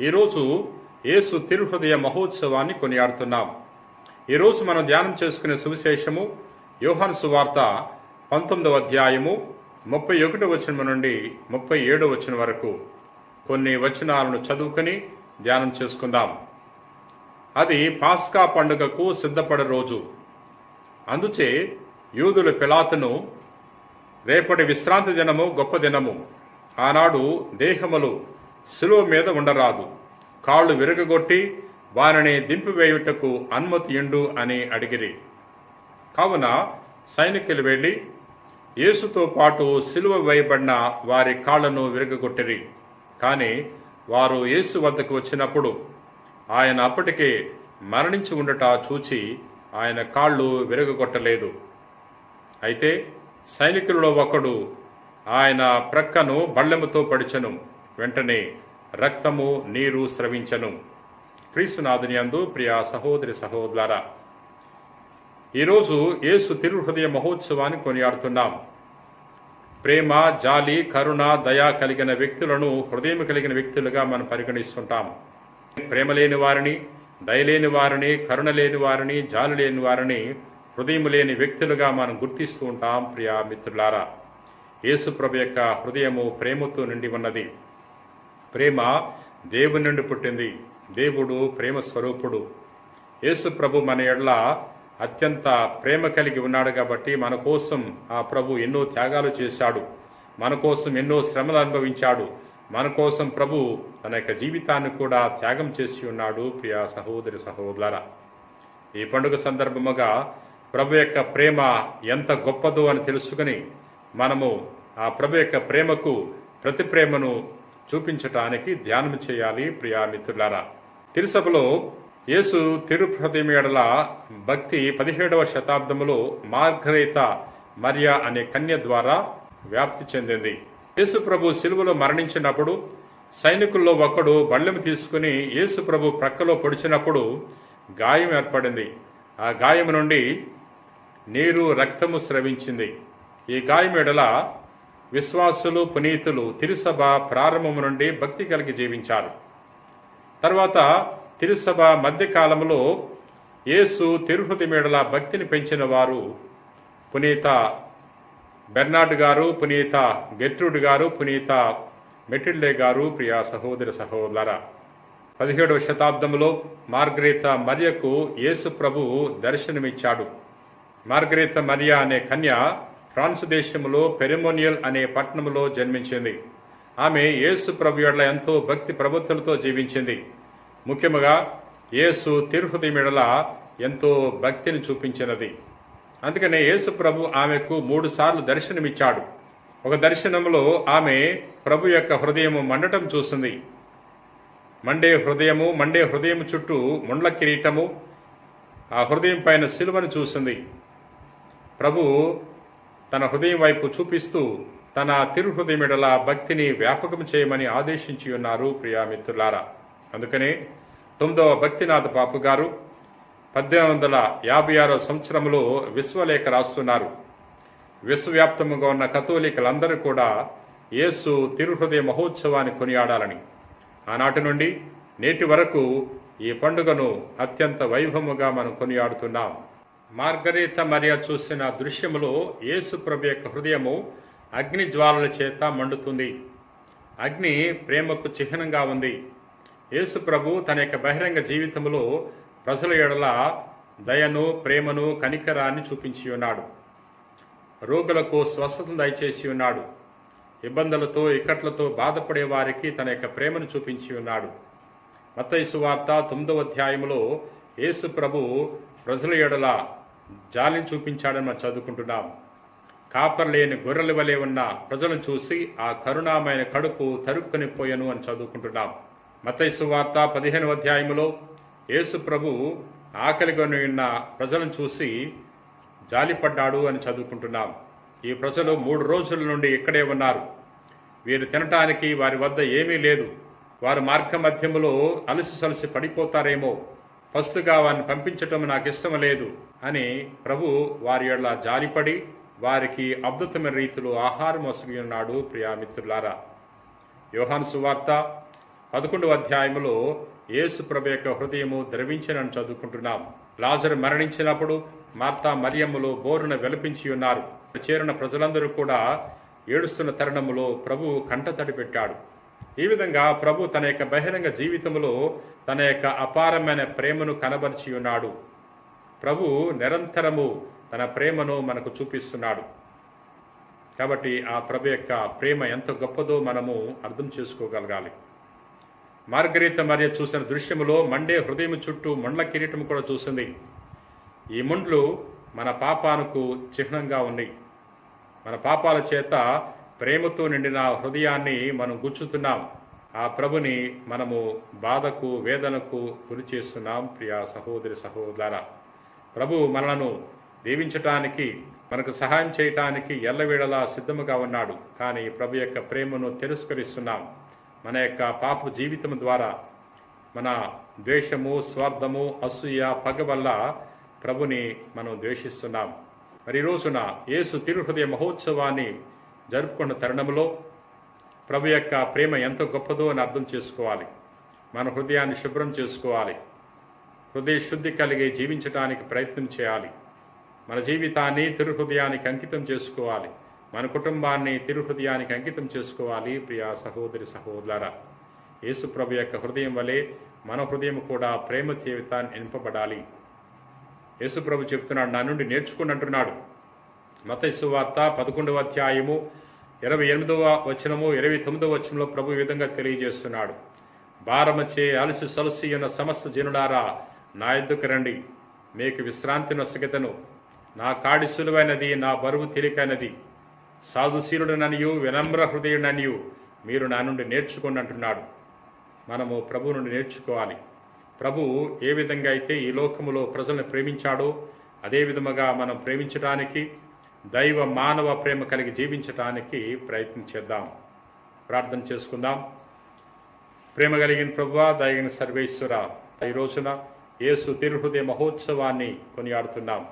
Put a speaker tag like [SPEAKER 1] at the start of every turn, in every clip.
[SPEAKER 1] ఈరోజు యేసు తిరుహృదయ మహోత్సవాన్ని కొనియాడుతున్నాం. ఈరోజు మనం ధ్యానం చేసుకునే సువిశేషము యోహాను సువార్త పంతొమ్మిదవ అధ్యాయము ముప్పై ఒకటి వచనం నుండి ముప్పై ఏడు వచ్చిన వరకు. కొన్ని వచనాలను చదువుకొని ధ్యానం చేసుకుందాం. అది పాస్కా పండుగకు సిద్ధపడే రోజు. అందుచే యూదుల పిలాతును రేపటి విశ్రాంతి దినము గొప్ప దినము. ఆనాడు దేహములు శిలువ మీద ఉండరాదు. కాళ్ళు విరగగొట్టి వారిని దింపివేయుటకు అనుమతి ఎండు అని అడిగిరి. కావున సైనికులు వెళ్ళి యేసుతో పాటు సిలువ వేయబడిన వారి కాళ్ళను విరగగొట్టిరి. కానీ వారు యేసు వద్దకు వచ్చినప్పుడు ఆయన అప్పటికే మరణించి ఉండట చూచి ఆయన కాళ్ళు విరగగొట్టలేదు. అయితే సైనికులలో ఒకడు ఆయన ప్రక్కను బళ్ళెముతో పడిచెను. వెంటనే రక్తము నీరు స్రవించను. క్రీస్తునాథుని అందు ప్రియ సహోదరి సహోదరా ఈరోజు యేసు తిరుహృదయ మహోత్సవాన్ని కొనియాడుతున్నాం. ప్రేమ జాలి కరుణ దయ కలిగిన వ్యక్తులను హృదయం కలిగిన వ్యక్తులుగా మనం పరిగణిస్తుంటాం. ప్రేమ లేని వారిని దయలేని వారిని కరుణ లేని వారిని జాలి లేని వారిని హృదయం లేని వ్యక్తులుగా మనం గుర్తిస్తూ ఉంటాం ప్రియా మిత్రులారా. యేసు ప్రభు యొక్క హృదయము ప్రేమతో నిండి ఉన్నది. ప్రేమ దేవుని నుండి పుట్టింది. దేవుడు ప్రేమ స్వరూపుడు. యేసు ప్రభు మన ఎడ్ల అత్యంత ప్రేమ కలిగి ఉన్నాడు కాబట్టి మన కోసం ఆ ప్రభు ఎన్నో త్యాగాలు చేశాడు. మన కోసం ఎన్నో శ్రమలు అనుభవించాడు. మన కోసం ప్రభు తన యొక్క జీవితాన్ని కూడా త్యాగం చేసి ఉన్నాడు ప్రియా సహోదరి సహోదర ఈ పండుగ సందర్భముగా ప్రభు యొక్క ప్రేమ ఎంత గొప్పదో అని తెలుసుకుని మనము ఆ ప్రభు యొక్క ప్రేమకు ప్రతి ప్రేమను చూపించటానికి ధ్యానం చేయాలి ప్రియా మిత్రులారా. తిరుసభలో యేసు తిరుప్రతిమేడల భక్తి పదిహేడవ శతాబ్దములో మార్గరేత మరియా అనే కన్య ద్వారా వ్యాప్తి చెందింది. యేసు ప్రభు మరణించినప్పుడు సైనికుల్లో ఒకడు బళ్ళెము తీసుకుని యేసు ప్రభు ప్రక్కలో పొడిచినప్పుడు గాయం ఏర్పడింది. ఆ గాయం నుండి నీరు రక్తము స్రవించింది. ఈ గాయం ఎడల విశ్వాసులు పునీతులు తిరుసభ ప్రారంభము నుండి భక్తి కలిగి జీవించారు. తర్వాత తిరుసభ మధ్యకాలంలో యేసు తిరుహృతి మేడల భక్తిని పెంచిన వారు పునీత బెర్నాడ్ గారు పునీత గెట్రుడ్ గారు పునీత మెటిల్లే గారు ప్రియా సహోదర సహోదర. పదిహేడవ శతాబ్దంలో మార్గరేత మరియకు యేసు ప్రభు దర్శనమిచ్చాడు. మార్గరేత మరియా అనే కన్య ఫ్రాన్స్ దేశంలో పెరిమోనియల్ అనే పట్టణంలో జన్మించింది. ఆమె యేసు ప్రభు ఎడల ఎంతో భక్తి ప్రబుద్ధులతో జీవించింది. ముఖ్యముగా యేసు తిరుహృదయమిడల ఎంతో భక్తిని చూపించినది. అందుకనే యేసు ప్రభు ఆమెకు మూడు సార్లు దర్శనమిచ్చాడు. ఒక దర్శనంలో ఆమె ప్రభు యొక్క హృదయము మండటం చూసింది. మండే హృదయము మండే హృదయం చుట్టూ ముండ్ల కిరీటము ఆ హృదయం పైన సిలువను చూసింది. ప్రభు తన హృదయం వైపు చూపిస్తూ తన తిరుహృదయమిడల భక్తిని వ్యాపకం చేయమని ఆదేశించి ఉన్నారు ప్రియా మిత్రులారా అందుకనే తొమ్మిదవ భక్తినాథ పాపు గారు పద్దెనిమిది వందల యాభై ఆరో సంవత్సరంలో విశ్వలేఖ రాస్తున్నారు. విశ్వవ్యాప్తముగా ఉన్న కథోలికలందరూ కూడా యేసు తిరుహృదయ మహోత్సవాన్ని కొనియాడాలని. ఆనాటి నుండి నేటి వరకు ఈ పండుగను అత్యంత వైభవముగా మనం కొనియాడుతున్నాం. మార్గరీత మరియా చూసిన దృశ్యములో యేసు ప్రభు యొక్క హృదయము అగ్ని జ్వాలల చేత మండుతుంది. అగ్ని ప్రేమకు చిహ్నంగా ఉంది. యేసు ప్రభు తన యొక్క బహిరంగ జీవితంలో ప్రజల ఎడల దయను ప్రేమను కనికరాన్ని చూపించి ఉన్నాడు. రోగులకు స్వస్థతను దయచేసి ఉన్నాడు. ఇబ్బందులతో ఇక్కట్లతో బాధపడే వారికి తన యొక్క ప్రేమను చూపించి ఉన్నాడు. మతయసు వార్త తొమ్మిదవ అధ్యాయంలో యేసు ప్రభు ప్రజల ఎడల జాలిని చూపించాడని మనం చదువుకుంటున్నాం. కాపర్ లేని గొర్రెల వలె ఉన్న ప్రజలను చూసి ఆ కరుణామైన కడుపు తరుక్కుని పోయను అని చదువుకుంటున్నాం. మతైసు వార్త పదిహేను అధ్యాయములో యేసు ప్రభు ఆకలిగొని ఉన్న ప్రజలను చూసి జాలిపడ్డాడు అని చదువుకుంటున్నాం. ఈ ప్రజలు మూడు రోజుల నుండి ఇక్కడే ఉన్నారు. వీరు తినటానికి వారి వద్ద ఏమీ లేదు. వారు మార్గ మధ్యములో అలసి సలసి పడిపోతారేమో. ఫస్ట్గా వారిని పంపించటం నాకు ఇష్టం లేదు అని ప్రభు వారి ఎడల జాలిపడి వారికి అద్భుతమైన రీతిలో ఆహారం వసగి ఉన్నాడు ప్రియామిత్రులారా యోహాను సువార్త పదకొండవ అధ్యాయములో యేసు ప్రభు యొక్క హృదయము ద్రవించినని చదువుకుంటున్నాం. లాజరు మరణించినప్పుడు మార్తా మరియమ్మలో బోరున వెలిపించి ఉన్నారు. చేరిన ప్రజలందరూ కూడా ఏడుస్తున్న తరుణములో ప్రభు కంట తడిపెట్టాడు. ఈ విధంగా ప్రభు తన యొక్క బహిరంగ జీవితములో తన యొక్క అపారమైన ప్రేమను కనబరిచి ఉన్నాడు. ప్రభు నిరంతరము తన ప్రేమను మనకు చూపిస్తున్నాడు. కాబట్టి ఆ ప్రభు యొక్క ప్రేమ ఎంత గొప్పదో మనము అర్థం చేసుకోగలగాలి. మార్గరీత మరియ చూసిన దృశ్యములో మండే హృదయం చుట్టూ ముండ్ల కిరీటం కూడా చూసింది. ఈ ముండ్లు మన పాపానికి చిహ్నంగా ఉన్నాయి. మన పాపాల చేత ప్రేమతో నిండిన హృదయాన్ని మనం గుచ్చుతున్నాం. ఆ ప్రభుని మనము బాధకు వేదనకు గురి చేస్తున్నాం ప్రియా సహోదరి సహోదర. ప్రభు మనలను దీవించటానికి మనకు సహాయం చేయటానికి ఎల్లవేళలా సిద్ధముగా ఉన్నాడు. కానీ ప్రభు యొక్క ప్రేమను తిరస్కరిస్తున్నాం. మన యొక్క పాప జీవితం ద్వారా మన ద్వేషము స్వార్థము అసూయ పగ వల్ల ప్రభుని మనం ద్వేషిస్తున్నాం. మరి రోజున యేసు తిరుహృదయ మహోత్సవాన్ని జరుపుకున్న తరుణంలో ప్రభు యొక్క ప్రేమ ఎంత గొప్పదో అని అర్థం చేసుకోవాలి. మన హృదయాన్ని శుభ్రం చేసుకోవాలి. హృదయ శుద్ధి కలిగి జీవించడానికి ప్రయత్నం చేయాలి. మన జీవితాన్ని తిరుహృదయానికి అంకితం చేసుకోవాలి. మన కుటుంబాన్ని తిరుహృదయానికి అంకితం చేసుకోవాలి. ప్రియా సహోదరి సహోదర యేసు ప్రభు యొక్క హృదయం వలె మన హృదయం కూడా ప్రేమ జీవితాన్ని నింపబడాలి. యేసుప్రభు చెప్తున్నాడు నా నుండి నేర్చుకుని అంటున్నాడు మతస్సు వార్త పదకొండవ అధ్యాయము ఇరవై ఎనిమిదవ వచనము ఇరవై తొమ్మిదవ వచనంలో ప్రభు ఈ విధంగా తెలియజేస్తున్నాడు. భారమచ్చే అలసి సొలసి ఉన్న సమస్త జనులారా నా ఎద్దుకు రండి. మీకు విశ్రాంతి నొసగితను నా కాడి సులువైనది నా బరువు తేలికైనది. సాధుశీలుడననియు వినమ్ర హృదయుడననియు మీరు నా నుండి నేర్చుకోండి అంటున్నాడు. మనము ప్రభు నుండి నేర్చుకోవాలి. ప్రభు ఏ విధంగా అయితే ఈ లోకములో ప్రజలను ప్రేమించాడో అదే విధముగా మనం ప్రేమించడానికి దైవ మానవ ప్రేమ కలిగి జీవించటానికి ప్రయత్నం చేద్దాం. ప్రార్థన చేసుకుందాం. ప్రేమ కలిగిన ప్రభువా దయగిన సర్వేశ్వర ఈ రోజున యేసు తిరుహృదయ మహోత్సవాన్ని కొనియాడుతున్నాం.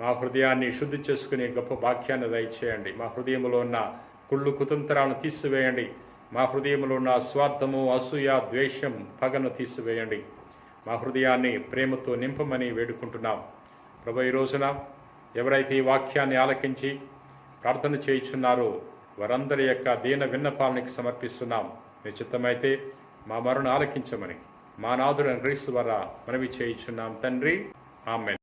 [SPEAKER 1] మా హృదయాన్ని శుద్ధి చేసుకునే గొప్ప వాక్యాన్ని దయచేయండి. మా హృదయంలో ఉన్న కుళ్ళు కుతంత్రాలను తీసివేయండి. మా హృదయంలో ఉన్న స్వార్థము అసూయ ద్వేషం పగను తీసివేయండి. మా హృదయాన్ని ప్రేమతో నింపమని వేడుకుంటున్నాం. ప్రభు ఈ రోజున ఎవరైతే ఈ వాక్యాన్ని ఆలకించి ప్రార్థన చేయించున్నారో వారందరి యొక్క దీన విన్నపాలనికి సమర్పిస్తున్నాం. మీ చిత్తమైతే మా మరణ ఆలకించమని మా నాదుడైన క్రీస్తు ద్వారా మనవి చేయించున్నాం తండ్రి. ఆమె